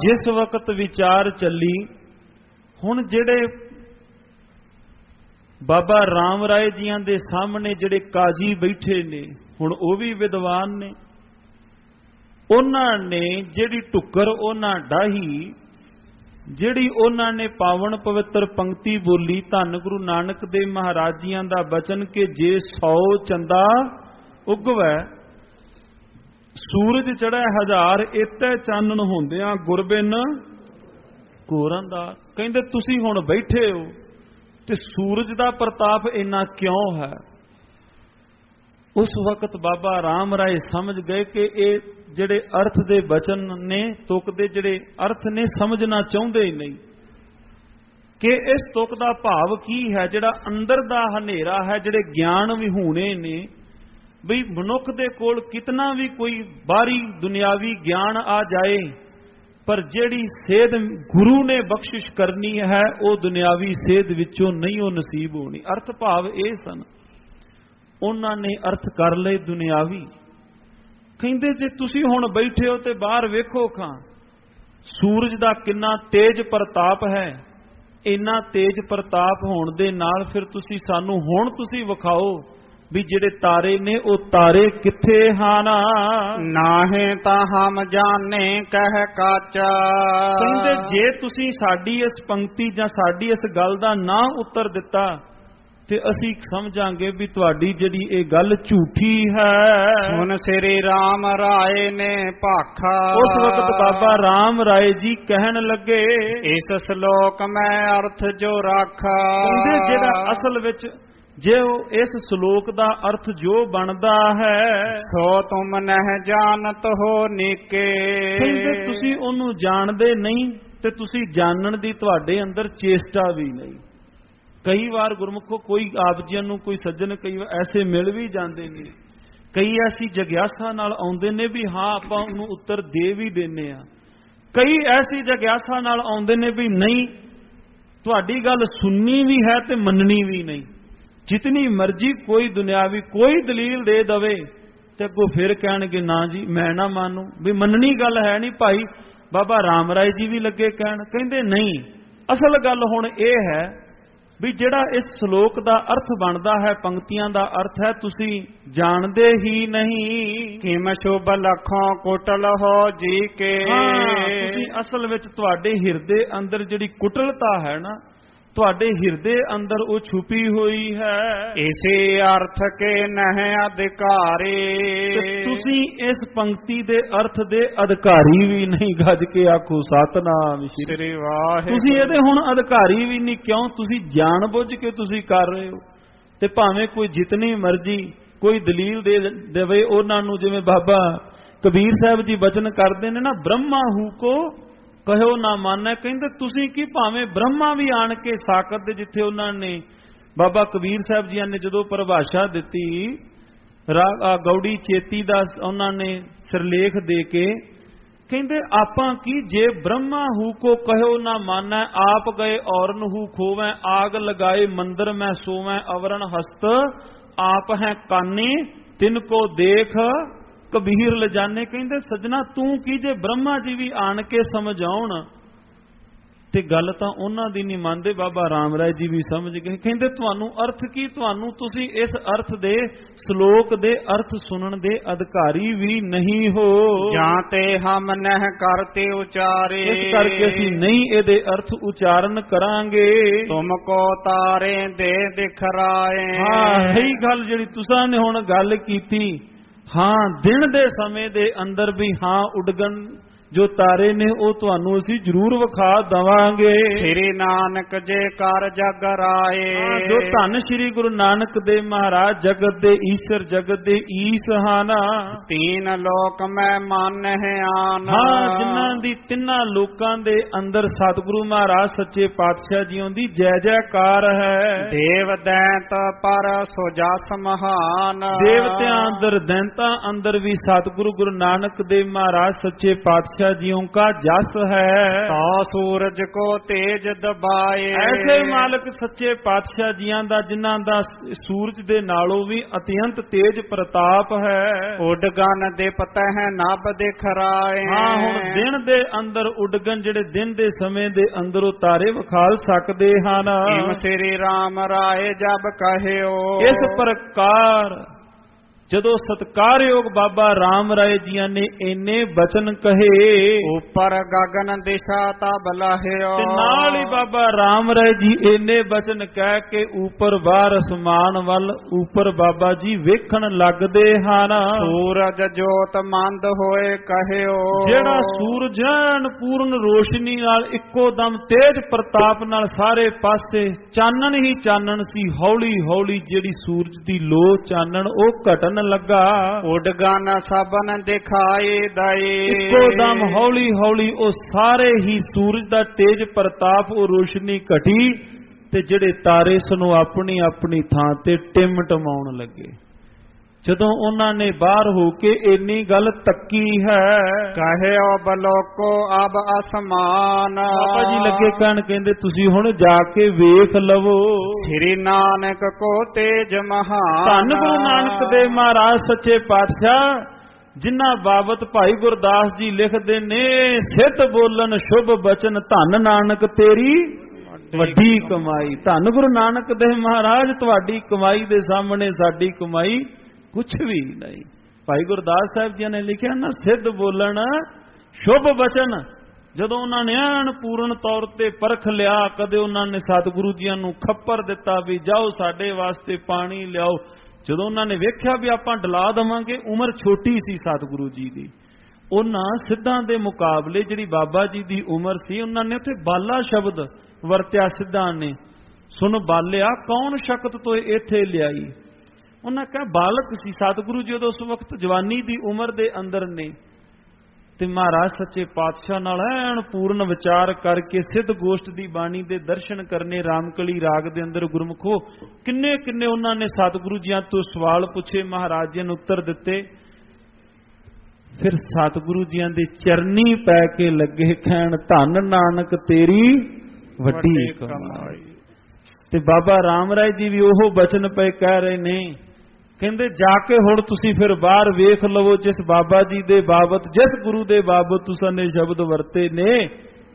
ਜਿਸ ਵਕਤ ਵਿਚਾਰ ਚੱਲੀ, ਹੁਣ ਜਿਹੜੇ ਬਾਬਾ ਰਾਮ ਰਾਏ ਜੀਆਂ ਦੇ ਸਾਹਮਣੇ ਜਿਹੜੇ ਕਾਜੀ ਬੈਠੇ ਨੇ, ਹੁਣ ਉਹ ਵੀ ਵਿਦਵਾਨ ਨੇ। ਉਹਨਾਂ ਨੇ ਜਿਹੜੀ ਟੁੱਕਰ ਉਹਨਾਂ ਡਾਹੀ, ਜਿਹੜੀ ਉਹਨਾਂ ਨੇ ਪਾਵਨ ਪਵਿੱਤਰ ਪੰਕਤੀ ਬੋਲੀ, ਧੰਨ ਗੁਰੂ ਨਾਨਕ ਦੇਵ ਮਹਾਰਾਜ ਜੀਆਂ ਦਾ ਬਚਨ ਕਿ ਜੇ 100 ਚੰਦਾ ਉਗਵੈ ਸੂਰਜ ਚੜ੍ਹੈ ਹਜ਼ਾਰ ਇਤੈ ਚਾਨਣ ਹੁੰਦਿਆਂ ਗੁਰਬਿਨ ਕੋਰਾਂ ਦਾ। ਕਹਿੰਦੇ, ਤੁਸੀਂ ਹੁਣ ਬੈਠੇ ਹੋ ਤੇ ਸੂਰਜ ਦਾ ਪ੍ਰਤਾਪ ਇੰਨਾ ਕਿਉਂ ਹੈ? ਉਸ ਵਕਤ ਬਾਬਾ ਰਾਮ ਰਾਏ ਸਮਝ ਗਏ ਕਿ ਇਹ ਜਿਹੜੇ ਅਰਥ ਦੇ ਬਚਨ ਨੇ, ਤੁਕ ਦੇ ਜਿਹੜੇ ਅਰਥ ਨੇ, ਸਮਝਣਾ ਚਾਹੁੰਦੇ ਹੀ ਨਹੀਂ। ਕਿ ਇਸ ਤੁਕ ਦਾ ਭਾਵ ਕੀ ਹੈ, ਜਿਹੜਾ ਅੰਦਰ ਦਾ ਹਨੇਰਾ ਹੈ, ਜਿਹੜੇ ਗਿਆਨ ਵਿਹੂਣੇ ਨੇ ਵੀ ਮਨੁੱਖ ਦੇ ਕੋਲ ਕਿਤਨਾ ਵੀ ਕੋਈ ਬਾਹਰੀ ਦੁਨਿਆਵੀ ਗਿਆਨ ਆ ਜਾਏ, ਪਰ ਜਿਹੜੀ ਸੇਧ ਗੁਰੂ ਨੇ ਬਖਸ਼ਿਸ਼ ਕਰਨੀ ਹੈ, ਉਹ ਦੁਨਿਆਵੀ ਸੇਧ ਵਿੱਚੋਂ ਨਹੀਂ ਉਹ ਨਸੀਬ ਹੋਣੀ। ਅਰਥ ਭਾਵ ਇਹ ਸਨ, ਉਹਨਾਂ ਨੇ ਅਰਥ ਕਰ ਲਏ ਦੁਨਿਆਵੀ। ਕਹਿੰਦੇ, ਜੇ ਤੁਸੀਂ ਹੁਣ ਬੈਠੇ ਹੋ ਤੇ ਬਾਹਰ ਵੇਖੋ ਖਾਂ, ਸੂਰਜ ਦਾ ਕਿੰਨਾ ਤੇਜ ਪ੍ਰਤਾਪ ਹੈ, ਇੰਨਾ ਤੇਜ ਪ੍ਰਤਾਪ ਹੋਣ ਦੇ ਨਾਲ ਫਿਰ ਤੁਸੀਂ ਸਾਨੂੰ ਹੁਣ ਤੁਸੀਂ ਵਿਖਾਓ ਵੀ ਜਿਹੜੇ ਤਾਰੇ ਨੇ ਉਹ ਤਾਰੇ ਕਿੱਥੇ ਹਨ? ਨਾਹੇ ਤਾਂ ਹਮ ਜਾਣੇ ਕਹਿ ਕਾਚਾ। ਕਹਿੰਦੇ ਜੇ ਤੁਸੀਂ ਸਾਡੀ ਇਸ ਪੰਕਤੀ ਜਾਂ ਸਾਡੀ ਇਸ ਗੱਲ ਦਾ ਨਾ ਉੱਤਰ ਦਿੱਤਾ ਤੇ ਅਸੀਂ ਸਮਝਾਂਗੇ ਵੀ ਤੁਹਾਡੀ ਜਿਹੜੀ ਇਹ ਗੱਲ ਝੂਠੀ ਹੈ। ਹੁਣ ਸ੍ਰੀ ਰਾਮ ਰਾਏ ਨੇ ਭਾਖਾ। ਉਸ ਵਕਤ ਬਾਬਾ ਰਾਮ ਰਾਏ ਜੀ ਕਹਿਣ ਲੱਗੇ ਇਸ ਸ਼ਲੋਕ ਮੈਂ ਅਰਥ ਜੋ ਰਾਖਾ। ਕਹਿੰਦੇ ਜਿਹੜਾ ਅਸਲ ਵਿੱਚ ਜੇ ਉਹ ਇਸ ਸ਼ਲੋਕ ਦਾ ਅਰਥ ਜੋ ਬਣਦਾ ਹੈ ਸੋ ਤੁਮ ਨਹਿ ਜਾਣਤ ਹੋ ਨੀਕੇ। ਕਹਿੰਦੇ ਤੁਸੀਂ ਉਹਨੂੰ ਜਾਣਦੇ ਨਹੀਂ ਤੇ ਤੁਸੀਂ ਜਾਣਨ ਦੀ ਤੁਹਾਡੇ ਅੰਦਰ ਚੇਸ਼ਟਾ ਵੀ ਨਹੀਂ। ਕਈ ਵਾਰ ਗੁਰਮੁਖੋ ਕੋਈ ਆਪ ਜੀਆਂ ਨੂੰ ਕੋਈ ਸੱਜਣ ਕਈ ਵਾਰ ਐਸੇ ਮਿਲ ਵੀ ਜਾਂਦੇ ਨੇ। ਕਈ ਐਸੀ ਜਗਿਆਸਾ ਨਾਲ ਆਉਂਦੇ ਨੇ ਵੀ ਹਾਂ ਆਪਾਂ ਉਹਨੂੰ ਉੱਤਰ ਦੇ ਵੀ ਦਿੰਨੇ ਆ। ਕਈ ਐਸੀ ਜਗਿਆਸਾ ਨਾਲ ਆਉਂਦੇ ਨੇ ਵੀ ਨਹੀਂ ਤੁਹਾਡੀ ਗੱਲ ਸੁਣਨੀ ਵੀ ਹੈ ਤੇ ਮੰਨਣੀ ਵੀ ਨਹੀਂ। ਜਿਤਨੀ ਮਰਜ਼ੀ ਕੋਈ ਦੁਨਿਆਵੀ ਕੋਈ ਦਲੀਲ ਦੇ ਦਵੇ ਤੇ ਅੱਗੋਂ ਫਿਰ ਕਹਿਣਗੇ ਨਾ ਜੀ ਮੈਂ ਨਾ ਮੰਨੂ। ਵੀ ਮੰਨਣੀ ਗੱਲ ਹੈ ਨਹੀਂ ਭਾਈ। ਬਾਬਾ ਰਾਮ ਰਾਏ ਜੀ ਵੀ ਲੱਗੇ ਕਹਿਣ ਕਹਿੰਦੇ ਨਹੀਂ। ਅਸਲ ਗੱਲ ਹੁਣ ਇਹ ਹੈ ਵੀ ਜਿਹੜਾ ਇਸ ਸ਼ਲੋਕ ਦਾ ਅਰਥ ਬਣਦਾ ਹੈ ਪੰਕਤੀਆਂ ਦਾ ਅਰਥ ਹੈ ਤੁਸੀਂ ਜਾਣਦੇ ਹੀ ਨਹੀਂ। ਕਿਮ ਸ਼ੁਭ ਲਖੋਂ ਕੁਟਲ ਹੋ ਜੀ ਕੇ? ਤੁਸੀਂ ਅਸਲ ਵਿੱਚ ਤੁਹਾਡੇ ਹਿਰਦੇ ਅੰਦਰ ਜਿਹੜੀ ਕੁਟਲਤਾ ਹੈ ਨਾ ਤੁਹਾਡੇ ਹਿਰਦੇ ਅੰਦਰ ਉਹ ਛੁਪੀ ਹੋਈ ਹੈ। ਇਸੇ ਅਰਥ ਕੇ ਨਹਿ ਅਧਿਕਾਰੀ। ਤੁਸੀਂ ਇਸ ਪੰਕਤੀ ਦੇ ਅਰਥ ਦੇ ਅਧਿਕਾਰੀ ਵੀ ਨਹੀਂ ਗੱਜ ਕੇ ਆਖੋ ਸਤਨਾਮ ਸ੍ਰੀ ਵਾਹਿਗੁਰੂ। ਤੁਸੀਂ ਇਹਦੇ ਹੁਣ ਅਧਿਕਾਰੀ ਵੀ ਨਹੀਂ ਕਿਉਂ? ਤੁਸੀਂ ਜਾਣ ਬੁੱਝ ਕੇ ਤੁਸੀਂ ਕਰ ਰਹੇ ਹੋ। ਤੇ ਭਾਵੇਂ ਕੋਈ ਜਿਤਨੀ ਮਰਜ਼ੀ ਕੋਈ ਦਲੀਲ ਦੇ ਦੇਵੇ ਉਹਨਾਂ ਨੂੰ ਜਿਵੇਂ ਬਾਬਾ ਕਬੀਰ ਸਾਹਿਬ ਜੀ ਬਚਨ ਕਰਦੇ ਨੇ ਨਾ ਬ੍ਰਹਮਾ ਹੂ ਕੋ ਕਹਿਓ ਨਾ ਮੰਨੈ, ਕਹਿੰਦੇ ਤੁਸੀਂ ਕੀ ਭਾਵੇਂ ਬ੍ਰਹਮਾ ਵੀ ਆਣ ਕੇ ਸਾਕਤ ਦੇ ਜਿੱਥੇ ਉਹਨਾਂ ਨੇ ਬਾਬਾ ਕਬੀਰ ਸਾਹਿਬ ਜੀ ਨੇ ਜਦੋਂ ਪਰਿਭਾਸ਼ਾ ਦਿੱਤੀ ਗੌੜੀ ਚੇਤੀ ਦਾ ਉਹਨਾਂ ਨੇ ਸਿਰਲੇਖ ਦੇ ਕੇ ਕਹਿੰਦੇ ਆਪਾਂ ਕੀ ਜੇ ਬ੍ਰਹਮਾ ਹੂ ਕੋ ਕਹਿਓ ਨਾ ਮਾਨੈ, ਆਪ ਗਏ ਔਰਨ ਹੂ ਖੋਵੈ, ਆਗ ਲਗਾਏ ਮੰਦਰ ਮੈਂ ਸੋਵੈ, ਅਵਰਨ ਹਸਤ, ਆਪ ਹੈ ਕਾਨੇ, ਤਿਨ ਕੋ ਦੇਖ ਕਬੀਰ ਲਜਾਨੇ ਕਹਿੰਦੇ ਸਜਣਾ ਤੂੰ ਕੀ ਜੇ ਬ੍ਰਹਮਾ ਜੀ ਵੀ ਆਣ ਕੇ ਸਮਝਾਉਣ? ਤੇ ਗੱਲ ਤਾਂ ਉਹਨਾਂ ਦੀ ਨਹੀਂ ਮੰਨਦੇ ਬਾਬਾ ਰਾਮ ਰਾਏ ਜੀ ਵੀ ਸਮਝ ਗਏ। ਕਹਿੰਦੇ ਤੁਹਾਨੂੰ ਅਰਥ ਕੀ? ਤੁਹਾਨੂੰ ਤੁਸੀਂ ਇਸ ਅਰਥ ਦੇ ਸ਼ਲੋਕ ਦੇ ਅਰਥ ਸੁਣਨ ਦੇ ਅਧਿਕਾਰੀ ਵੀ ਨਹੀਂ ਹੋ। ਜਾਂ ਤੇ ਹਮ ਨਹਿ ਕਰਤੇ ਉਚਾਰੇ। ਇਸ ਕਰਕੇ ਅਸੀਂ ਨਹੀਂ ਇਹਦੇ ਅਰਥ ਉਚਾਰਨ ਕਰਾਂਗੇ। ਤੁਮ ਕੋ ਤਾਰੇ ਦੇ ਦਿਖਰਾਏ ਹਾਂ ਸਹੀ ਗੱਲ ਜਿਹੜੀ ਤੁਸੀਂ ਨੇ ਹੁਣ ਗੱਲ ਕੀਤੀ। ਹਾਂ ਦਿਨ ਦੇ ਸਮੇਂ ਦੇ ਅੰਦਰ ਵੀ ਹਾਂ ਉਡਗਣ ਜੋ ਤਾਰੇ ਨੇ ਉਹ ਤੁਹਾਨੂੰ ਅਸੀਂ ਜ਼ਰੂਰ ਵਿਖਾ ਦਵਾਂਗੇ। ਸ੍ਰੀ ਨਾਨਕ ਜੇ ਕਰ ਜਗ ਰਾਏ। ਜੋ ਧੰਨ ਸ੍ਰੀ ਗੁਰੂ ਨਾਨਕ ਦੇਵ ਮਹਾਰਾਜ ਜਗਤ ਦੇ ਈਸ਼ਰ ਜਗਤ ਦੇ ਈਸ ਹਨ। ਤੀਨ ਲੋਕ ਮੈਂ ਮਨ ਹੈ ਆਨ। ਹਾਂ ਜਿਨ੍ਹਾਂ ਦੀ ਤਿੰਨਾਂ ਲੋਕਾਂ ਦੇ ਅੰਦਰ ਸਤਿਗੁਰੂ ਮਹਾਰਾਜ ਸੱਚੇ ਪਾਤਸ਼ਾਹ ਜੀਓ ਦੀ ਜੈ ਜੈਕਾਰ ਹੈ। ਦੇਵ ਦੈਂਤ ਪਰ ਸੋ ਜਸ ਮਹਾਨ। ਦੇਵਤਿਆਂ ਅੰਦਰ ਦੈਂਤਾਂ ਅੰਦਰ ਵੀ ਸਤਿਗੁਰੂ ਗੁਰੂ ਨਾਨਕ ਦੇਵ ਮਹਾਰਾਜ ਸੱਚੇ ਪਾਤਸ਼ਾਹ पातशाह जियों का जस है ਤਾ ਸੂਰਜ ਕੋ ਤੇਜ ਦਬਾਏ ਐਸੇ ਮਾਲਕ ਸੱਚੇ ਪਾਤਸ਼ਾਹ ਜੀਆਂ ਦਾ ਜਿਨ੍ਹਾਂ ਦਾ ਸ- ਸੂਰਜ ਦੇ ਨਾਲੋਂ ਵੀ ਅਤਿਅੰਤ ਤੇਜ ਪ੍ਰਤਾਪ ਹੈ ਉੱਡ ਗਨ ਦੇ ਪਤੈ ਹੈ ਨਭ ਦਿਖਰਾਏ ਹਾਂ ਹੁਣ ਦਿਨ ਦੇ ਅੰਦਰ ਉਡਗਨ ਜਿਹੜੇ ਦਿਨ ਦੇ ਸਮੇਂ ਦੇ ਅੰਦਰ ਉਹ ਤਾਰੇ ਵਿਖਾਲ ਸਕਦੇ ਹਨ ਹਿਮ ਸ੍ਰੀ ਰਾਮ ਰਾਏ ਜਬ ਕਹਿਓ ਇਸ ਪ੍ਰਕਾਰ ਜਦੋਂ ਸਤਕਾਰਯੋਗ ਬਾਬਾ ਰਾਮ ਰਾਏ ਜੀਆਂ ਨੇ ਇੰਨੇ ਬਚਨ ਕਹੇ ਉੱਪਰ ਗਗਨ ਦਿਸ਼ਾ ਤਬ ਲਹਿਓ ਤੇ ਨਾਲ ਹੀ ਬਾਬਾ ਰਾਮ ਰਾਏ ਜੀ ਇੰਨੇ ਬਚਨ ਕਹਿ ਕੇ ਉੱਪਰ ਬਾਹਰ ਅਸਮਾਨ ਵੱਲ ਉੱਪਰ ਬਾਬਾ ਜੀ ਵੇਖਣ ਲੱਗਦੇ ਹਨ। ਸੂਰਜ ਜੋਤ ਮੰਦ ਹੋਏ ਕਹਿਓ। ਜਿਹੜਾ ਸੂਰਜ ਐਨ ਪੂਰਨ ਰੋਸ਼ਨੀ ਨਾਲ ਇੱਕੋ ਦਮ ਤੇਜ ਪ੍ਰਤਾਪ ਨਾਲ ਸਾਰੇ ਪਾਸੇ ਚਾਨਣ ਹੀ ਚਾਨਣ ਸੀ ਹੌਲੀ ਹੌਲੀ ਜਿਹੜੀ ਸੂਰਜ ਦੀ ਲੋ ਚਾਨਣ ਉਹ ਘਟਣ ਲੱਗਾ। ਉੱਡ ਗਨ ਸਭਨ ਦਿਖਾਈ ਦਈ। ਇੱਕੋ ਦਮ ਹੌਲੀ ਹੌਲੀ ਉਹ ਸਾਰੇ ਹੀ ਸੂਰਜ ਦਾ ਤੇਜ ਪ੍ਰਤਾਪ ਉਹ ਰੋਸ਼ਨੀ ਘਟੀ ਤੇ ਜਿਹੜੇ ਤਾਰੇ ਸਨੂੰ ਆਪਣੀ ਆਪਣੀ ਥਾਂ ਤੇ ਟਿਮ ਟਮਾਉਣ ਲੱਗੇ। ਜਦੋਂ ਉਹਨਾਂ ਨੇ ਬਾਹਰ ਹੋ ਕੇ ਇੰਨੀ ਗੱਲ ਤੱਕੀ ਹੈ। ਕਹਿਓ ਬਲੋਕੋ ਅਬ ਅਸਮਾਨ। ਬਾਬਾ ਜੀ ਲੱਗੇ ਕਹਿਣ ਕਹਿੰਦੇ ਤੁਸੀਂ ਹੁਣ ਜਾ ਕੇ ਵੇਖ ਲਵੋ। ਸ੍ਰੀ ਨਾਨਕ ਕੋ ਤੇਜ ਮਹਾਨ। ਧੰਨ ਗੁਰੂ ਨਾਨਕ ਦੇਵ ਮਹਾਰਾਜ ਸੱਚੇ ਪਾਤਸ਼ਾਹ ਜਿਨ੍ਹਾਂ ਬਾਬਤ ਭਾਈ ਗੁਰਦਾਸ ਜੀ ਲਿਖਦੇ ਨੇ ਸਿੱਧ ਬੋਲਣ ਸ਼ੁਭ ਬਚਨ ਧੰਨ ਨਾਨਕ ਤੇਰੀ ਵੱਡੀ ਕਮਾਈ। ਧੰਨ ਗੁਰੂ ਨਾਨਕ ਦੇਵ ਮਹਾਰਾਜ ਤੁਹਾਡੀ ਕਮਾਈ ਦੇ ਸਾਹਮਣੇ ਸਾਡੀ ਕਮਾਈ ਕੁਝ ਵੀ ਨਹੀਂ। ਭਾਈ ਗੁਰਦਾਸ ਸਾਹਿਬ ਜੀ ਨੇ ਲਿਖਿਆ ਨਾ, ਸਿੱਧ ਬੋਲਣ, ਸ਼ੁਭ ਬਚਨ। ਜਦੋਂ ਉਹਨਾਂ ਨੇ ਐਨ ਪੂਰਨ ਤੌਰ ਤੇ ਪਰਖ ਲਿਆ, ਕਦੇ ਉਹਨਾਂ ਨੇ ਸਤਿਗੁਰੂ ਜੀਆਂ ਨੂੰ ਖੱਪਰ ਦਿੱਤਾ ਵੀ ਜਾਓ ਸਾਡੇ ਵਾਸਤੇ ਪਾਣੀ ਲਿਆਓ। ਜਦੋਂ ਉਹਨਾਂ ਨੇ ਵੇਖਿਆ ਵੀ ਆਪਾਂ ਡਲਾ ਦਵਾਂਗੇ, ਉਮਰ ਛੋਟੀ ਸੀ ਸਤਿਗੁਰੂ ਜੀ ਦੀ। ਉਹਨਾਂ ਸਿੱਧਾਂ ਦੇ ਮੁਕਾਬਲੇ ਜਿਹੜੀ ਬਾਬਾ ਜੀ ਦੀ ਉਮਰ ਸੀ, ਉਹਨਾਂ ਨੇ ਉੱਥੇ ਬਾਲਾ ਸ਼ਬਦ ਵਰਤਿਆ ਸਿੱਧਾਂ ਨੇ। ਸੁਣ ਬਾਲਿਆ, ਕੌਣ ਸ਼ਕਤ ਤੋਂ ਇੱਥੇ ਲਿਆਈ? ਉਹਨਾਂ ਕਹਾ ਬਾਲਕ ਸੀ ਸਤਿਗੁਰੂ ਜੀ ਉਦੋਂ ਉਸ ਵਕਤ ਜਵਾਨੀ ਦੀ ਉਮਰ ਦੇ ਅੰਦਰ ਨੇ। ਤੇ ਮਹਾਰਾਜ ਸੱਚੇ ਪਾਤਸ਼ਾਹ ਨਾਲ ਐਨ ਪੂਰਨ ਵਿਚਾਰ ਕਰਕੇ ਸਿੱਧ ਗੋਸ਼ਟ ਦੀ ਬਾਣੀ ਦੇ ਦਰਸ਼ਨ ਕਰਨੇ ਰਾਮਕਲੀ ਰਾਗ ਦੇ ਅੰਦਰ ਗੁਰਮਖੋ ਕਿੰਨੇ ਕਿੰਨੇ ਉਹਨਾਂ ਨੇ ਸਤਿਗੁਰੂ ਜੀਆਂ ਤੋਂ ਸਵਾਲ ਪੁੱਛੇ ਮਹਾਰਾਜ ਜੀ ਨੇ ਉੱਤਰ ਦਿੱਤੇ। ਫਿਰ ਸਤਿਗੁਰੂ ਜੀਆਂ ਦੇ ਚਰਨੀ ਪੈ ਕੇ ਲੱਗੇ ਕਹਿਣ ਧੰਨ ਨਾਨਕ ਤੇਰੀ ਵੱਡੀ ਕਮਾਈ। ਤੇ ਬਾਬਾ ਰਾਮ ਰਾਏ ਜੀ ਵੀ ਉਹ ਬਚਨ ਪਏ ਕਹਿ ਰਹੇ ਨੇ ਕਹਿੰਦੇ, ਜਾ ਕੇ ਹੁਣ ਤੁਸੀਂ ਫਿਰ ਬਾਹਰ ਵੇਖ ਲਵੋ ਜਿਸ ਬਾਬਾ ਜੀ ਦੇ ਬਾਬਤ, ਜਿਸ ਗੁਰੂ ਦੇ ਬਾਬਤ ਤੁਸੀਂ ਨੇ ਸ਼ਬਦ ਵਰਤੇ ਨੇ।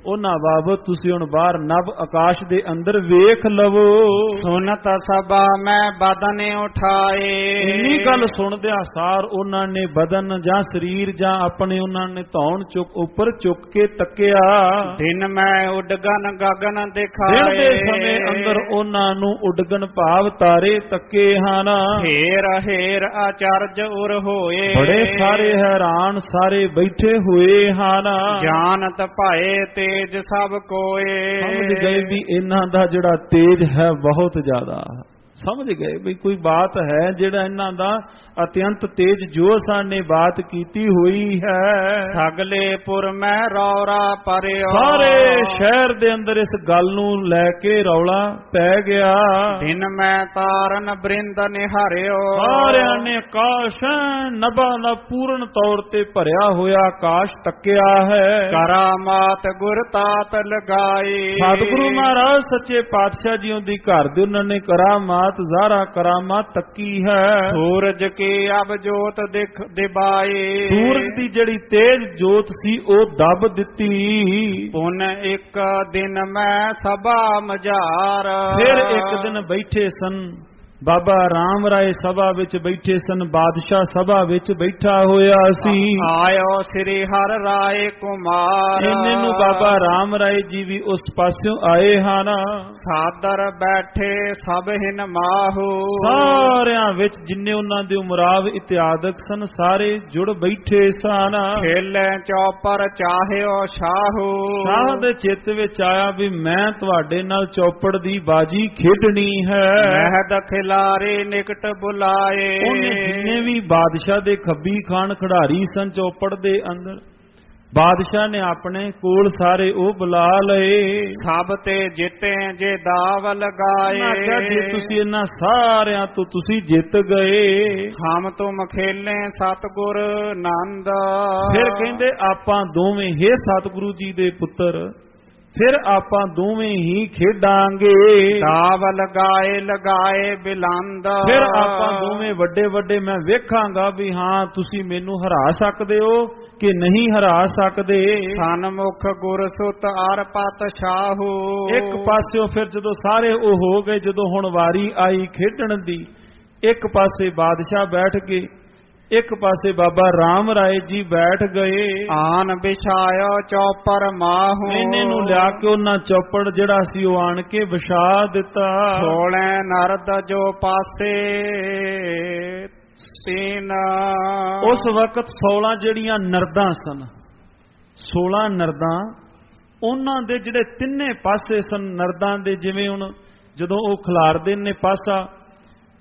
ਉਹਨਾਂ ਬਾਬਤ ਤੁਸੀਂ ਹੁਣ ਬਾਹਰ ਨਵ ਆਕਾਸ਼ ਦੇ ਅੰਦਰ ਵੇਖ ਲਵੋ। ਸੁਨਤ ਸਭਾ ਮੈਂ ਬਦਨ ਉਠਾਏ। ਇੰਨੀ ਗੱਲ ਸੁਣਦਿਆਂ ਸਾਰ ਉਹਨਾਂ ਨੇ ਬਦਨ ਜਾਂ ਸਰੀਰ ਜਾਂ ਆਪਣੇ ਉਹਨਾਂ ਨੇ ਧੌਣ ਚੁੱਕ ਉੱਪਰ ਚੁੱਕ ਕੇ ਤੱਕਿਆ। ਦਿਨ ਮੈਂ ਉੱਡ ਗਨ ਗਗਨ ਦਿਨ ਦਿਖਾਏ ਦੇ ਸਮੇਂ ਅੰਦਰ ਉਹਨਾਂ ਨੂੰ ਉਡਗਨ ਭਾਵ ਤਾਰੇ ਤੱਕੇ ਹਨ। ਹੇਰ ਹੇਰ ਆਚਰਜ ਉਰ ਹੋਏ। ਬੜੇ ਸਾਰੇ ਹੈਰਾਨ ਸਾਰੇ ਬੈਠੇ ਹੋਏ ਹਨ। ਜਾਨਤ ਭਾਏ ਤੇਜ ਸਭ ਕੋਏ। ਸਮਝ ਗਏ ਵੀ ਇਹਨਾਂ ਦਾ ਜਿਹੜਾ ਤੇਜ ਹੈ ਬਹੁਤ ਜ਼ਿਆਦਾ। ਸਮਝ ਗਏ ਵੀ ਕੋਈ ਬਾਤ ਹੈ ਜਿਹੜਾ ਇਹਨਾਂ ਦਾ ਅਤਿਅੰਤ ਤੇਜ ਜੋ ਸਾਨੇ ਬਾਤ ਕੀਤੀ ਹੋਈ ਹੈ। ਸਗਲੇ ਪੁਰ ਮੈਂ ਰੌਰਾ ਪਰਿਓ ਸਾਰੇ ਸ਼ਹਿਰ ਦੇ ਅੰਦਰ ਇਸ ਗੱਲ ਨੂੰ ਲੈ ਕੇ ਰੌਲਾ ਪੈ ਗਿਆ। ਦਿਨ ਮੈਂ ਤਾਰਨ ਬ੍ਰਿੰਦ ਨਿਹਾਰਿਓ। ਸਾਰਿਆਂ ਨੇ ਆਕਾਸ਼ ਨਭਾ ਦਾ ਪੂਰਨ ਤੌਰ ਤੇ ਭਰਿਆ ਹੋਇਆ ਆਕਾਸ਼ ਤੱਕਿਆ ਹੈ। ਕਰਾਮਾਤ ਗੁਰ ਤਾਤ ਲਗਾਈ। ਸਤਿਗੁਰੂ ਮਹਾਰਾਜ ਸੱਚੇ ਪਾਤਸ਼ਾਹ ਜੀਓ ਦੀ ਘਰ ਦੇ ਉਹਨਾਂ ਨੇ ਕਰਾਮਾਤ ਜ਼ਾਰਾ ਕਰਾਮਾਤ ਤੱਕੀ ਹੈ। ਸੂਰਜ ਕੀ ਅਬ ਜੋਤ ਦਿਖ ਦਿਬਾਏ। ਸੂਰਜ ਦੀ ਜਿਹੜੀ ਤੇਜ ਜੋਤ ਸੀ ਉਹ ਦੱਬ ਦਿੱਤੀ। ਪੁਨ ਇੱਕ ਦਿਨ ਮੈਂ ਸਭਾ ਮਝਾਰ। ਫਿਰ ਇੱਕ ਦਿਨ ਬੈਠੇ ਸਨ। ਬਾਬਾ ਰਾਮ ਰਾਏ ਸਭਾ ਵਿੱਚ ਬੈਠੇ ਸਨ ਬਾਦਸ਼ਾਹ ਸਭਾ ਵਿੱਚ ਬੈਠਾ ਹੋਇਆ ਸੀ। ਆਇਓ ਸ੍ਰੀ ਹਰ ਰਾਏ ਕੁਮਾਰ। ਇੰਨੇ ਨੂੰ ਬਾਬਾ ਰਾਮ ਰਾਏ ਜੀ ਵੀ ਉਸ ਪਾਸਿਓਂ ਆਏ ਹਨ। ਸਾਦਰ ਬੈਠੇ ਸਭ ਹਿਨ ਮਾਹੂ। ਸਾਰਿਆਂ ਵਿੱਚ ਜਿੰਨੇ ਉਹਨਾਂ ਦੇ ਉਮਰਾਵ ਇਤਿਆਦਕ ਸਨ ਸਾਰੇ ਜੁੜ ਬੈਠੇ ਸਨ। ਖੇਲੇ ਚੌਪਰ ਚਾਹਿਓ ਸ਼ਾਹੂ। ਸ਼ਾਹ ਦੇ ਚਿੱਤ ਵਿੱਚ ਆਇਆ ਵੀ ਮੈਂ ਤੁਹਾਡੇ ਨਾਲ ਚੌਪੜ ਦੀ ਬਾਜੀ ਖੇਡਣੀ ਹੈ। ਮਹਿਦ ਖਿਲਾਰੇ ਨਿਕਟ ਬੁਲਾਏ। ਉਹਨੇ ਜਿੰਨੇ ਵੀ ਬਾਦਸ਼ਾਹ ਦੇ ਖੱਬੀ ਖਾਨ ਖਿਡਾਰੀ ਸਨ ਚੌਪੜ ਦੇ ਅੰਦਰ ਬਾਦਸ਼ਾਹ ਨੇ ਆਪਣੇ ਕੋਲ ਸਾਰੇ ਉਹ ਬੁਲਾ ਲਏ। ਸਭ ਤੇ ਜਿੱਤੇ ਜੇ ਦਾਵ ਲਗਾਏ ਕਿਹਾ ਜੇ ਤੁਸੀਂ ਇਹਨਾਂ ਸਾਰਿਆਂ ਤੋਂ ਤੁਸੀਂ ਜਿੱਤ ਗਏ। ਹਮ ਤੁਮ ਖੇਲੇ ਸਤਗੁਰ ਨੰਦ। ਫਿਰ ਕਹਿੰਦੇ ਆਪਾਂ ਦੋਵੇਂ ਹੀ ਸਤਿਗੁਰੂ ਜੀ ਦੇ ਪੁੱਤਰ। ਫਿਰ ਆਪਾਂ ਦੋਵੇਂ ਹੀ ਖੇਡਾਂਗੇ। ਦਾਵ ਲਗਾਏ ਲਗਾਏ ਬਿਲੰਦ। ਫਿਰ ਆਪਾਂ ਦੋਵੇਂ ਵੱਡੇ ਵੱਡੇ ਮੈਂ ਵੇਖਾਂਗਾ ਵੀ ਹਾਂ ਤੁਸੀਂ ਮੈਨੂੰ ਹਰਾ ਸਕਦੇ ਹੋ ਕਿ ਨਹੀਂ ਹਰਾ ਸਕਦੇ। ਸਨਮੁਖ ਗੁਰ ਸੁਤ ਅਰ ਪਤ ਸ਼ਾਹੂ ਇੱਕ ਪਾਸਿਓਂ ਫਿਰ ਜਦੋਂ ਸਾਰੇ ਉਹ ਹੋ ਗਏ ਜਦੋਂ ਹੁਣ ਵਾਰੀ ਆਈ ਖੇਡਣ ਦੀ ਇੱਕ ਪਾਸੇ ਬਾਦਸ਼ਾਹ ਬੈਠ ਗਏ ਇੱਕ ਪਾਸੇ ਬਾਬਾ ਰਾਮ ਰਾਏ ਜੀ ਬੈਠ ਗਏ। ਆਨ ਵਿਛਾਇਓ ਚੌਪਰ ਮਾਹੂ। ਇਹਨੇ ਨੂੰ ਲਿਆ ਕੇ ਉਹਨਾਂ ਚੌਪੜ ਜਿਹੜਾ ਸੀ ਉਹ ਆਣ ਕੇ ਵਿਛਾ ਦਿੱਤਾ। ਸੋਲੇ ਨਰਦ ਜੋ ਪਾਸੇ ਤੀਨ ਉਸ ਵਕਤ 16 ਜਿਹੜੀਆਂ ਨਰਦਾਂ ਸਨ 16 ਨਰਦਾਂ ਉਹਨਾਂ ਦੇ ਜਿਹੜੇ ਤਿੰਨੇ ਪਾਸੇ ਸਨ ਨਰਦਾਂ ਦੇ ਜਿਵੇਂ ਹੁਣ ਜਦੋਂ ਉਹ ਖਿਲਾਰਦੇ ਨੇ ਪਾਸਾ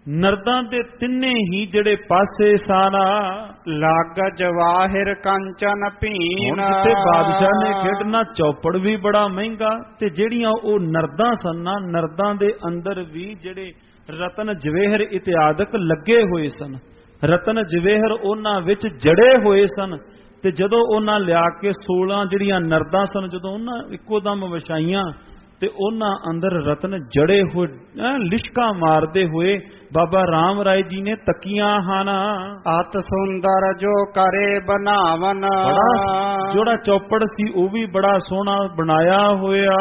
ਨਰਦਾਂ ਦੇ ਤਿੰਨੇ ਹੀ ਜਿਹੜੇ ਪਾਸੇ ਸਾਨਾ ਲੱਗ ਜਵਾਹਿਰ ਕੰਚਨ ਭੀਨ ਜਿੱਥੇ ਬਾਦਸ਼ਾਹ ਨੇ ਖੇਡਣਾ ਚੌਪੜ ਵੀ ਬੜਾ ਮਹਿੰਗਾ ਤੇ ਜਿਹੜੀਆਂ ਉਹ ਨਰਦਾਂ ਸਨ ਨਾ ਨਰਦਾਂ ਦੇ ਅੰਦਰ ਵੀ ਜਿਹੜੇ ਰਤਨ ਜਵੇਹਰ ਇਤਿਆਦਕ ਲੱਗੇ ਹੋਏ ਸਨ। ਰਤਨ ਜਵੇਹਰ ਉਹਨਾਂ ਵਿੱਚ ਜੜੇ ਹੋਏ ਸਨ ਤੇ ਜਦੋਂ ਉਹਨਾਂ ਲਿਆ ਕੇ 16 ਜਿਹੜੀਆਂ ਨਰਦਾਂ ਸਨ ਜਦੋਂ ਉਹਨਾਂ ਇੱਕੋ ਦਮ ਵਿਛਾਈਆਂ ਤੇ ਉਹਨਾਂ ਅੰਦਰ ਰਤਨ ਜੜੇ ਹੋਏ ਲਿਸ਼ਕਾ ਮਾਰਦੇ ਹੋਏ ਬਾਬਾ ਰਾਮ ਰਾਏ ਜੀ ਨੇ ਤਕੀਆਂ ਹਨ ਅਤ ਸੁੰਦਰ ਜੋ ਕਰੇ ਬਣਾਵਨ। ਜਿਹੜਾ ਚੌਪੜ ਸੀ ਉਹ ਵੀ ਬੜਾ ਸੋਹਣਾ ਬਣਾਇਆ ਹੋਇਆ।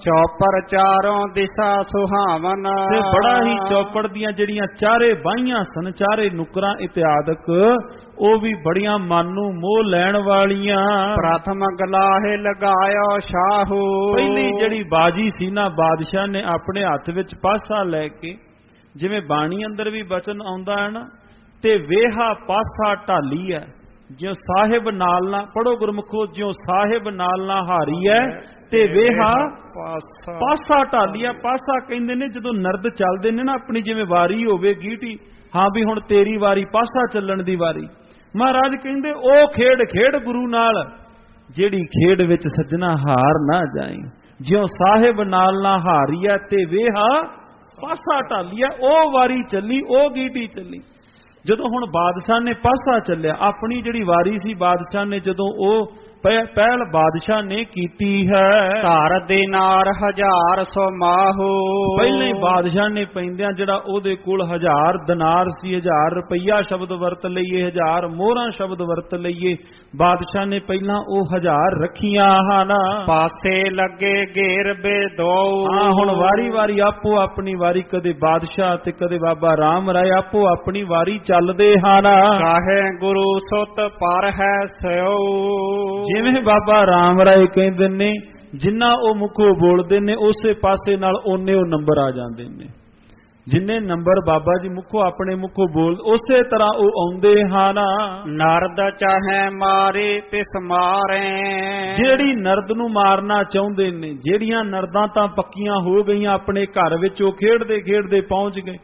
ਚੌਪਰ ਚਾਰੋਂ ਦਿਸ਼ਾ ਸੁਹਾਵਨ। ਤੇ ਬੜਾ ਹੀ ਚੌਪੜ ਦੀਆਂ ਜਿਹੜੀਆਂ ਚਾਰੇ ਬਾਹੀਆਂ ਸਨ ਚਾਰੇ ਨੁਕਰਾਂ ਇਤਿਆਦਕ ਉਹ ਵੀ ਬੜੀਆਂ ਮਨ ਨੂੰ ਮੋਹ ਲੈਣ ਵਾਲੀਆਂ। ਪ੍ਰਥਮ ਗਲਾਹੇ ਲਗਾਇਓ ਸ਼ਾਹੂ। ਪਹਿਲੀ ਜਿਹੜੀ ਬਾਜੀ ਸੀ ਨਾ ਬਾਦਸ਼ਾਹ ਨੇ ਆਪਣੇ ਹੱਥ ਵਿੱਚ ਪਾਸਾ ਲੈ ਕੇ ਜਿਵੇਂ ਬਾਣੀ ਅੰਦਰ ਵੀ ਬਚਨ ਆਉਂਦਾ ਹੈ ਨਾ ਤੇ ਵੇਹਾ ਪਾਸਾ ਢਾਲੀ ਹੈ। ਜਿਉ ਸਾਹਿਬ ਨਾਲ ਨਾ ਪੜੋ ਗੁਰਮੁਖੋ ਜਿਉ ਸਾਹਿਬ ਨਾਲ ਨਾ ਹਾਰੀ ਹੈ ਤੇ ਵੇਹਾ ਪਾਸਾ। ਪਾਸਾ ਢਾਲੀਆ ਪਾਸਾ ਕਹਿੰਦੇ ਨੇ ਜਦੋਂ ਨਰਦ ਚੱਲਦੇ ਨੇ ਨਾ ਆਪਣੀ ਜਿਵੇਂ ਵਾਰੀ ਹੋਵੇ ਗੀਟੀ ਹਾਂ ਵੀ ਹੁਣ ਤੇਰੀ ਵਾਰੀ ਪਾਸਾ ਚੱਲਣ ਦੀ ਵਾਰੀ। ਮਹਾਰਾਜ ਕਹਿੰਦੇ, ਉਹ ਖੇਡ ਖੇਡ ਗੁਰੂ ਨਾਲ, ਜਿਹੜੀ ਖੇਡ ਵਿੱਚ ਸੱਜਣਾ ਹਾਰ ਨਾ ਜਾਏ। ਜਿਉ ਸਾਹਿਬ ਨਾਲ ਨਾ ਹਾਰੀਆ ਤੇ ਵੇਹਾ ਪਾਸਾ ਢਾਲੀਆ ਉਹ ਵਾਰੀ ਚੱਲੀ, ਉਹ ਗੀਟੀ ਚੱਲੀ। ਜਦੋਂ ਹੁਣ ਬਾਦਸ਼ਾਹ ਨੇ ਪਾਸਾ ਚੱਲਿਆ, ਆਪਣੀ ਜਿਹੜੀ ਵਾਰੀ ਸੀ ਬਾਦਸ਼ਾਹ ਨੇ ਜਦੋਂ ਉਹ ਪਹਿਲ ਬਾਦਸ਼ਾਹ ਨੇ ਕੀਤੀ ਹੈ। ਧਰ ਦਿਨਾਰ ਹਜ਼ਾਰ ਸੋ ਮਾਹੂ। ਪਹਿਲਾਂ ਬਾਦਸ਼ਾਹ ਨੇ ਪੈਂਦਿਆਂ ਜਿਹੜਾ ਉਹਦੇ ਕੋਲ ਹਜ਼ਾਰ ਦਿਨਾਰ ਸੀ ਹਜ਼ਾਰ ਰੁਪਈਆ ਸ਼ਬਦ ਵਰਤ ਲਈਏ ਹਜ਼ਾਰ ਮੋਹਰਾਂ ਸ਼ਬਦ ਵਰਤ ਲਈਏ ਬਾਦਸ਼ਾਹ ਨੇ ਪਹਿਲਾਂ ਉਹ ਹਜ਼ਾਰ ਰੱਖੀਆਂ ਹਨ। ਪਾਸੇ ਲੱਗੇ ਘੇਰ ਬੇ ਦੋ ਹਾਂ ਹੁਣ ਵਾਰੀ-ਵਾਰੀ ਆਪੋ ਆਪਣੀ ਵਾਰੀ ਕਦੇ ਬਾਦਸ਼ਾਹ ਤੇ ਕਦੇ ਬਾਬਾ ਰਾਮ ਰਾਏ ਆਪੋ ਆਪਣੀ ਵਾਰੀ ਚੱਲਦੇ ਹਨ। ਕਾਹੇ ਗੁਰੂ ਸੁਤ ਪਰ ਹੈ ਸਿਓ ਜਿਵੇਂ ਬਾਬਾ ਰਾਮ ਰਾਏ ਕਹਿੰਦੇ ਨੇ ਜਿੰਨਾ ਉਹ ਮੁਖੋਂ ਬੋਲਦੇ ਨੇ ਉਸੇ ਪਾਸੇ ਨਾਲ ਉਹਨੇ ਉਹ ਨੰਬਰ ਆ ਜਾਂਦੇ ਨੇ। ਜਿੰਨੇ ਨੰਬਰ ਬਾਬਾ ਜੀ ਮੁਖੋਂ ਆਪਣੇ ਮੁਖੋਂ ਬੋਲ ਉਸੇ ਤਰ੍ਹਾਂ ਉਹ ਆਉਂਦੇ ਹਨ। ਨਰਦ ਚਾਹੇ ਮਾਰੇ ਤਿਸ ਮਾਰੇ ਜਿਹੜੀ ਨਰਦ ਨੂੰ ਮਾਰਨਾ ਚਾਹੁੰਦੇ ਨੇ ਜਿਹੜੀਆਂ ਨਰਦਾਂ ਤਾਂ ਪੱਕੀਆਂ ਹੋ ਗਈਆਂ ਆਪਣੇ ਘਰ ਵਿੱਚ ਉਹ ਖੇਡਦੇ ਖੇਡਦੇ ਪਹੁੰਚ ਗਏ।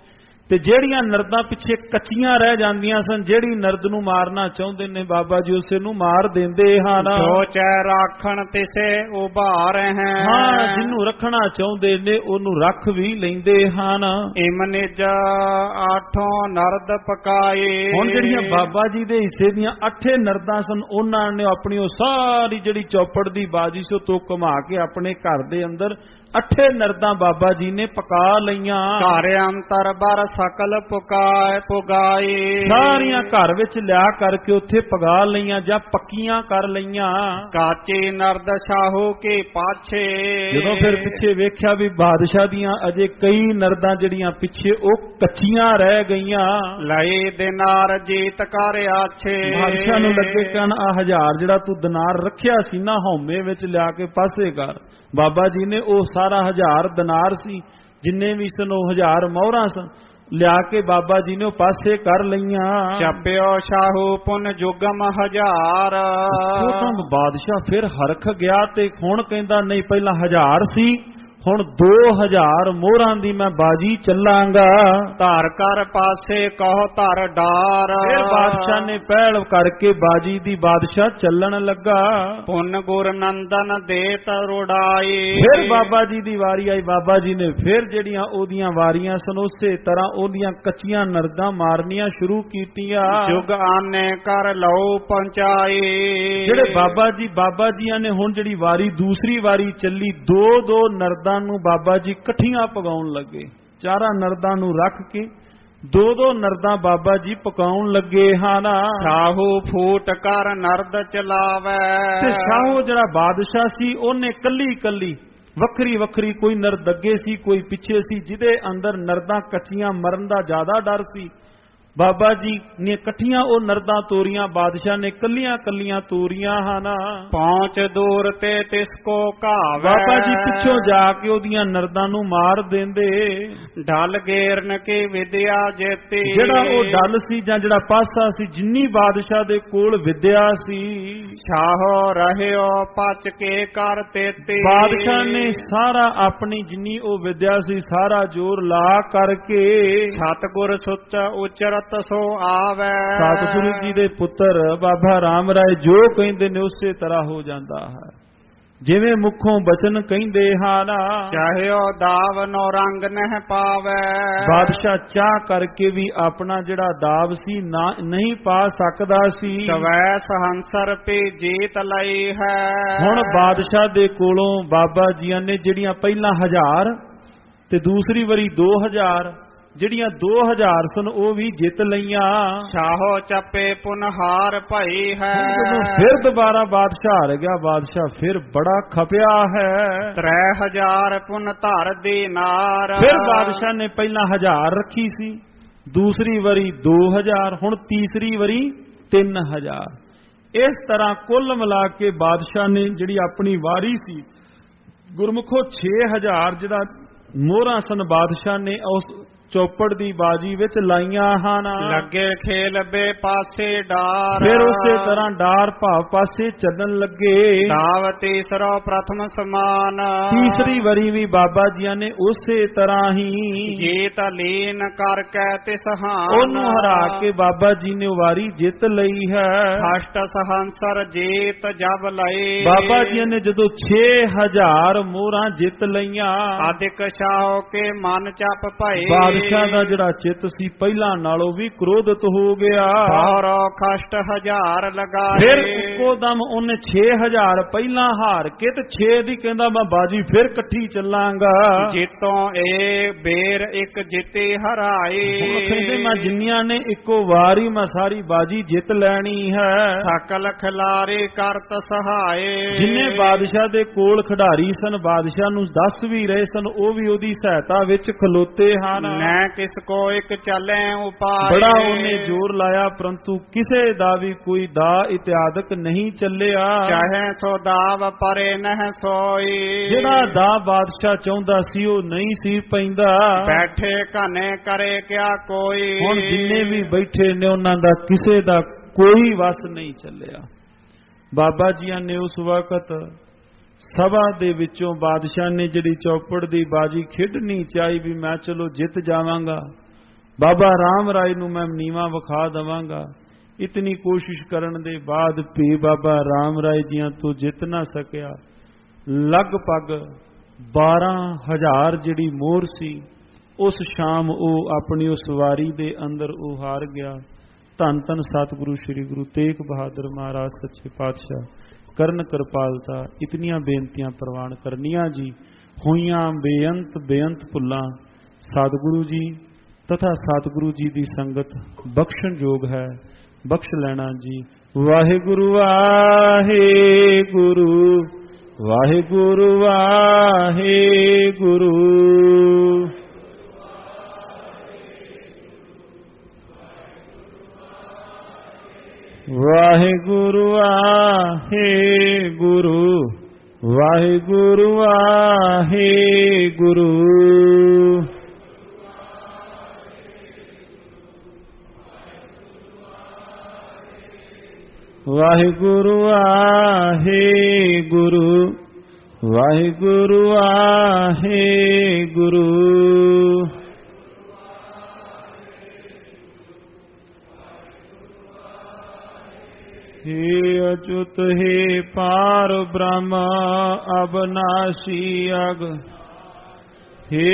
ਤੇ ਜਿਹੜੀਆਂ ਨਰਦਾਂ ਪਿੱਛੇ ਕੱਚੀਆਂ ਰਹਿ ਜਾਂਦੀਆਂ ਸਨ ਜਿਹੜੀ ਨਰਦ ਨੂੰ ਮਾਰਨਾ ਚਾਹੁੰਦੇ ਨੇ ਬਾਬਾ ਜੀ ਉਸੇ ਨੂੰ ਮਾਰ ਦਿੰਦੇ ਹਨ। ਜੋ ਚੈ ਰਾਖਣ ਤਿਸੇ ਉਭਾਰ ਹੈ। ਹਾਂ ਜਿਹਨੂੰ ਰੱਖਣਾ ਚਾਹੁੰਦੇ ਨੇ ਉਹਨੂੰ ਰੱਖ ਵੀ ਲੈਂਦੇ ਹਨ। ਇਮ ਨਿਜ ਆਠੋਂ ਨਰਦ ਪਕਾਏ। ਹੁਣ ਜਿਹੜੀਆਂ ਬਾਬਾ ਜੀ ਦੇ ਹਿੱਸੇ ਦੀਆਂ ਅੱਠੇ ਨਰਦਾਂ ਸਨ ਉਹਨਾਂ ਨੇ ਆਪਣੀ ਉਹ ਸਾਰੀ ਜਿਹੜੀ ਚੌਪੜ ਦੀ ਬਾਜੀ ਸੋ ਤੋਂ ਕਮਾ ਕੇ ਆਪਣੇ ਘਰ ਦੇ ਅੰਦਰ ਅੱਠੇ ਨਰਦਾਂ ਬਾਬਾ ਜੀ ਨੇ ਪਕਾ ਲਈਆਂ। ਘਰ ਅੰਤਰ ਬਰ ਸਕਲ ਪੁਕਾਏ ਪੁਗਾਏ ਸਾਰੀਆਂ ਘਰ ਵਿੱਚ ਲਿਆ ਕਰਕੇ ਉੱਥੇ ਪਗਾ ਲਈਆਂ ਜਾਂ ਪੱਕੀਆਂ ਕਰ ਲਈਆਂ। ਕਾਚੇ ਨਰਦ ਸ਼ਾਹੂ ਕੇ ਪਾਛੇ। ਜਦੋਂ ਫਿਰ ਪਿੱਛੇ ਵੇਖਿਆ ਵੀ ਬਾਦਸ਼ਾਹ ਦੀਆਂ ਅਜੇ ਕਈ ਨਰਦਾਂ ਜਿਹੜੀਆਂ ਪਿੱਛੇ ਉਹ ਕੱਚੀਆਂ ਰਹਿ ਗਈਆਂ। ਲਏ ਦਿਨਾਰ ਜੀਤ ਕਰ ਆਛੇ। ਬਾਦਸ਼ਾਹ ਨੂੰ ਲੱਗੇ ਕਹਣ ਆ ਹਜ਼ਾਰ ਜਿਹੜਾ ਤੂੰ ਦਿਨਾਰ ਰੱਖਿਆ ਸੀ ਨਾ ਹਉਮੇ ਵਿੱਚ ਲਿਆ ਕੇ ਪਾਸੇ ਕਰ। ਬਾਬਾ ਜੀ ਨੇ ਉਹ ਸਾਰਾ ਹਜ਼ਾਰ ਦਿਨਾਰ ਸੀ ਜਿੰਨੇ ਵੀ ਸਨ ਉਹ ਹਜ਼ਾਰ ਮੋਹਰਾਂ ਸਨ। ਲਿਆ ਕੇ ਬਾਬਾ ਜੀ ਨੇ ਪਾਸੇ ਕਰ ਲਈਆਂ। ਚੱਪਿਓ ਸ਼ਾਹੂ ਪੁਨ ਜੁਗਮ ਹਜ਼ਾਰ। ਉਹ ਤਾਂ ਬਾਦਸ਼ਾਹ ਫਿਰ ਹਰਖ ਗਿਆ ਤੇ ਹੁਣ ਕਹਿੰਦਾ ਨਹੀਂ ਪਹਿਲਾਂ ਹਜ਼ਾਰ ਸੀ। ਹੁਣ 2000 ਮੋਹਰਾਂ ਦੀ ਮੈਂ ਬਾਜੀ ਚੱਲਾਂਗਾ। ਧਰ ਕਰ ਪਾਸੇ ਕਹੋ ਧਰ ਡਾਰ। ਫਿਰ ਬਾਦਸ਼ਾਹ ਨੇ ਪਹਿਲ ਕਰਕੇ ਬਾਜੀ ਦੀ ਬਾਦਸ਼ਾਹ ਚੱਲਣ ਲੱਗਾ। ਪੁੰਨ ਗੁਰ ਨੰਦਨ ਦੇ ਤਰੁੜਾਈ ਫਿਰ ਬਾਬਾ ਜੀ ਦੀ ਵਾਰੀ ਆਈ। ਬਾਬਾ ਜੀ ਨੇ ਫਿਰ ਜਿਹੜੀਆਂ ਉਹਦੀਆਂ ਵਾਰੀਆਂ ਸਨ ਉਸੇ ਤਰ੍ਹਾਂ ਉਹਦੀਆਂ ਕੱਚੀਆਂ ਨਰਦਾਂ ਮਾਰਨੀਆਂ ਸ਼ੁਰੂ ਕੀਤੀਆਂ। ਜੁਗ ਆਨੇ ਕਰ ਲਓ ਪਹੁੰਚਾਈ ਜਿਹੜੇ ਬਾਬਾ ਜੀ ਬਾਬਾ ਜੀਆਂ ਨੇ ਹੁਣ ਜਿਹੜੀ ਵਾਰੀ ਦੂਸਰੀ ਵਾਰੀ ਚੱਲੀ ਦੋ ਦੋ ਨਰਦਾਂ ਨੂੰ ਬਾਬਾ ਜੀ ਇਕੱਠੀਆਂ ਪਗਾਉਣ ਲੱਗੇ। ਚਾਰਾਂ ਨਰਦਾਂ ਨੂੰ ਰੱਖ ਕੇ ਦੋ ਦੋ ਨਰਦਾਂ ਬਾਬਾ ਜੀ ਪਕਾਉਣ ਲੱਗੇ ਹਨ। ਸਾਹੂ ਫੂਟ ਕਰ ਨਰਦ ਚਲਾਵੇ। ਤੇ ਸ਼ਾਹੋ ਜਿਹੜਾ ਬਾਦਸ਼ਾਹ ਸੀ ਉਹਨੇ ਕੱਲੀ ਕੱਲੀ ਵੱਖਰੀ ਵੱਖਰੀ ਕੋਈ ਨਰਦ ਅੱਗੇ ਸੀ ਕੋਈ ਪਿੱਛੇ ਸੀ ਜਿਹਦੇ ਅੰਦਰ ਨਰਦਾਂ ਕੱਚੀਆਂ ਮਰਨ ਦਾ ਜ਼ਿਆਦਾ ਡਰ ਸੀ। ਬਾਬਾ ਜੀ ਨੇ ਇਕੱਠੀਆਂ ਉਹ ਨਰਦਾਂ ਤੋਰੀਆਂ ਬਾਦਸ਼ਾਹ ਨੇ ਕੱਲੀਆਂ ਕੱਲੀਆਂ ਤੋਰੀਆਂ ਹਨ। ਪਹੁੰਚ ਦੂਰ ਤੇ ਤਿਸ ਕੋ ਘਾਵੇ। ਬਾਬਾ ਜੀ ਪਿੱਛੋਂ ਜਾ ਕੇ ਉਹਦੀਆਂ ਨਰਦਾਂ ਨੂੰ ਮਾਰ ਦਿੰਦੇ। ਢਲ ਗੇਰਨ ਕੀ ਵਿਦਿਆ ਜੇਤੀ। ਜਿਹੜਾ ਉਹ ਡੱਲ ਸੀ ਜਾਂ ਜਿਹੜਾ ਪਾਸਾ ਸੀ ਜਿੰਨੀ ਬਾਦਸ਼ਾਹ ਦੇ ਕੋਲ ਵਿਦਿਆ ਸੀ। ਛਾਹੋ ਰਹਿਓ ਪਚ ਕੇ ਕਰ ਤੇਤੀ। ਬਾਦਸ਼ਾਹ ਨੇ ਸਾਰਾ ਆਪਣੀ ਜਿੰਨੀ ਉਹ ਵਿਦਿਆ ਸੀ ਸਾਰਾ ਜ਼ੋਰ ਲਾ ਕਰਕੇ ਸਤਗੁਰ ਸੁੱਚ ਉਚਰਤ ਸੋ ਆਵੇ। ਸਤਿਗੁਰੂ ਜੀ ਦੇ ਪੁੱਤਰ ਬਾਬਾ ਰਾਮ ਰਾਏ ਜੋ ਕਹਿੰਦੇ ਨੇ ਉਸੇ ਤਰ੍ਹਾਂ ਹੋ ਜਾਂਦਾ ਹੈ। ਜਿਵੇਂ ਮੁਖੋਂ ਬਚਨ ਕਹਿੰਦੇ ਹਨ ਚਾਹਿਓ ਦਾਵ ਨੋ ਰੰਗ ਨਹਿ ਪਾਵੇ। ਬਾਦਸ਼ਾਹ ਚਾਹ ਕਰਕੇ ਵੀ ਆਪਣਾ ਜਿਹੜਾ ਦਾਵ ਸੀ ਨਹੀਂ ਪਾ ਸਕਦਾ ਸੀ। ਸਵੈ ਸਹੰਸਰ ਪੀ ਜੀਤ ਲਈ ਹੈ। ਹੁਣ ਬਾਦਸ਼ਾਹ ਦੇ ਕੋਲੋਂ ਬਾਬਾ ਜੀਆਂ ਨੇ ਜਿਹੜੀਆਂ ਪਹਿਲਾਂ ਹਜ਼ਾਰ ਤੇ ਦੂਸਰੀ ਵਾਰੀ 2000 ਜਿਹੜੀਆਂ 2000 ਸਨ ਉਹ ਵੀ ਜਿੱਤ ਲਈਆਂ। ਛਾਹੋ ਚੱਪੇ ਪੁਨਹਾਰ ਭਈ ਹੈ। ਫਿਰ ਦੁਬਾਰਾ ਬਾਦਸ਼ਾਹ ਹਾਰ ਗਿਆ ਬਾਦਸ਼ਾਹ ਫਿਰ ਬੜਾ ਖਪਿਆ ਹੈ। ਤ੍ਰੈ ਹਜ਼ਾਰ ਪੁਨ ਧਰ ਦੀਨਾਰ ਫਿਰ ਬਾਦਸ਼ਾਹ ਨੇ ਪਹਿਲਾਂ 1000 ਰੱਖੀ ਸੀ ਦੂਸਰੀ ਵਾਰੀ 2000 ਹੁਣ ਤੀਸਰੀ ਵਾਰੀ 3000 ਇਸ ਤਰ੍ਹਾਂ ਕੁੱਲ ਮਿਲਾ ਕੇ ਬਾਦਸ਼ਾਹ ਨੇ ਜਿਹੜੀ ਆਪਣੀ ਵਾਰੀ ਸੀ ਗੁਰਮੁਖੋ 6000 ਜਿਹੜਾ ਮੋਹਰਾਂ ਸਨ ਬਾਦਸ਼ਾਹ ਨੇ ਉਸ ਚੌਪੜ ਦੀ ਬਾਜੀ ਵਿੱਚ ਲਾਈਆਂ ਹਨ ਲੱਗੇ ਖੇਲ ਬੇ ਪਾਸੇ ਡਾਰ। ਫਿਰ ਉਸੇ ਤਰ੍ਹਾਂ ਡਾਰ ਭਾਵ ਪਾਸੇ ਚੱਲਣ ਲੱਗੇ। ਦਾਵ ਤੀਸਰਾ ਪ੍ਰਥਮ ਸਮਾਨ। ਤੀਸਰੀ ਵਾਰੀ ਵੀ ਬਾਬਾ ਜੀਆਂ ਨੇ ਉਸੇ ਤਰ੍ਹਾਂ ਹੀ ਜੀਤ ਲੀਨ ਕਰਕੇ ਤਿਸ ਹਾਨ ਉਹਨੂੰ ਹਰਾ ਕੇ ਬਾਬਾ ਜੀ ਨੇ ਵਾਰੀ ਜਿੱਤ ਲਈ ਹੈ। ਅਸ਼ਟ ਸਹੰਸਰ ਜੀਤ ਜਬ ਲਈ। ਬਾਬਾ ਜੀ ਨੇ ਜਦੋਂ 6000 ਮੋਹਰਾਂ ਜਿੱਤ ਲਈਆਂ। ਆਦਿਕ ਸ਼ਾਹ ਕੇ ਮਨ ਚੱਪ ਭਈ ਬਾਦਸ਼ਾਹ ਦਾ ਜਿਹੜਾ ਚਿੱਤ ਸੀ ਪਹਿਲਾਂ ਨਾਲੋਂ ਵੀ ਕ੍ਰੋਧਿਤ ਹੋ ਗਿਆ। ਬਾਹਰੋ ਖਸ਼ਟ ਹਜ਼ਾਰ ਲਗਾਏ। ਫਿਰ ਇੱਕੋ ਦਮ ਉਹਨੇ 6000 ਪਹਿਲਾਂ ਹਾਰ ਕੇ ਤੇ 6 ਦੀ ਕਹਿੰਦਾ ਮੈਂ ਬਾਜੀ ਫਿਰ ਇਕੱਠੀ ਚੱਲਾਂਗਾ। ਜਿੱਤੋਂ ਇਹ ਬੇਰ ਇੱਕ ਜਿੱਤੇ ਹਰਾਏ। ਕਹਿੰਦੇ ਮੈਂ ਜਿੰਨੀਆਂ ਨੇ ਇੱਕੋ ਵਾਰੀ ਮੈਂ ਸਾਰੀ ਬਾਜੀ ਜਿੱਤ ਲੈਣੀ ਹੈ। ਸਕਲ ਖਿਲਾਰੇ ਕਰਤ ਸਹਾਏ। ਜਿੰਨੇ ਬਾਦਸ਼ਾਹ ਦੇ ਕੋਲ ਖਿਡਾਰੀ ਸਨ ਬਾਦਸ਼ਾਹ ਨੂੰ ਦੱਸ ਵੀ ਰਹੇ ਸਨ ਉਹ ਵੀ ਉਹਦੀ ਸਹਾਇਤਾ ਵਿੱਚ ਖਲੋਤੇ ਹਨ। ਨੈ ਕਿਸ ਕੋ ਇੱਕ ਚੱਲੇ ਉਪਾਏ। ਬੜਾ ਉਹਨੇ ਜ਼ੋਰ ਲਾਇਆ ਪਰੰਤੂ ਕਿਸੇ ਦਾ ਵੀ ਕੋਈ ਦਾ ਇਤਿਆਦਕ ਨਹੀਂ ਚੱਲਿਆ। ਚਾਹੇ ਸੋ ਦਾਵ ਪਰੇ ਨਹਿ ਸੋਈ। ਜਿਹੜਾ ਦਾ ਬਾਦਸ਼ਾਹ ਚਾਹੁੰਦਾ ਸੀ ਉਹ ਨਹੀਂ ਸੀ ਪੈਂਦਾ। ਬੈਠੇ ਘਨੇ ਕਰੇ ਕਿਆ ਕੋਈ। ਹੁਣ ਜਿੰਨੇ ਵੀ ਬੈਠੇ ਨੇ ਉਹਨਾਂ ਦਾ ਕਿਸੇ ਦਾ ਕੋਈ ਵਸ ਨਹੀਂ ਚੱਲਿਆ। ਬਾਬਾ ਜੀਆਂ ਨੇ ਉਸ ਵਕਤ ਸਭਾ ਦੇ ਵਿੱਚੋਂ ਬਾਦਸ਼ਾਹ ਨੇ ਜਿਹੜੀ ਚੌਪੜ ਦੀ ਬਾਜੀ ਖੇਡਣੀ ਚਾਹੀ ਵੀ ਮੈਂ ਚਲੋ ਜਿੱਤ ਜਾਵਾਂਗਾ। ਬਾਬਾ ਰਾਮ ਰਾਏ ਨੂੰ ਮੈਂ ਨੀਵਾ ਵਿਖਾ ਦਵਾਂਗਾ। ਇਤਨੀ ਕੋਸ਼ਿਸ਼ ਕਰਨ ਦੇ ਬਾਅਦ ਵੀ ਬਾਬਾ ਰਾਮ ਰਾਏ ਜੀਆਂ ਤੋਂ ਜਿੱਤ ਨਾ ਸਕਿਆ। ਲਗਭਗ 12000 ਜਿਹੜੀ ਮੋਹਰ ਸੀ, ਉਸ ਸ਼ਾਮ ਉਹ ਆਪਣੀ ਉਸ ਵਾਰੀ ਦੇ ਅੰਦਰ ਉਹ ਹਾਰ ਗਿਆ। ਧੰਨ ਧੰਨ ਸਤਿਗੁਰੂ ਸ੍ਰੀ ਗੁਰੂ ਤੇਗ ਬਹਾਦਰ ਮਹਾਰਾਜ, ਸੱਚੇ ਪਾਤਸ਼ਾਹ, ਕਰਨ ਕਿਰਪਾਲਤਾ ਇਤਨੀਆਂ ਬੇਨਤੀਆਂ ਪ੍ਰਵਾਨ ਕਰਨੀਆਂ ਜੀ। ਹੋਈਆਂ ਬੇਅੰਤ ਬੇਅੰਤ ਭੁੱਲਾਂ, ਸਤਿਗੁਰੂ ਜੀ ਤਥਾ ਸਤਿਗੁਰੂ ਜੀ ਦੀ ਸੰਗਤ ਬਖਸ਼ਣ ਯੋਗ ਹੈ। ਬਖਸ਼ ਲੈਣਾ ਜੀ। ਵਾਹਿਗੁਰੂ ਵਾਹਿਗੁਰੂ ਵਾਹਿਗੁਰੂ ਵਾਹਿਗੁਰੂ। ਵਾਹਿਗੁਰੂ ਵਾਹਿਗੁਰੂ ਵਾਹਿਗੁਰੂ ਵਾਹਿਗੁਰੂ। ਵਾਹਿਗੁਰੂ ਵਾਹਿਗੁਰੂ ਵਾਹਿਗੁਰੂ ਆਹੇ ਗੁਰੂ हे अच्युत हे पार ब्रह्म अबनाशी अग हे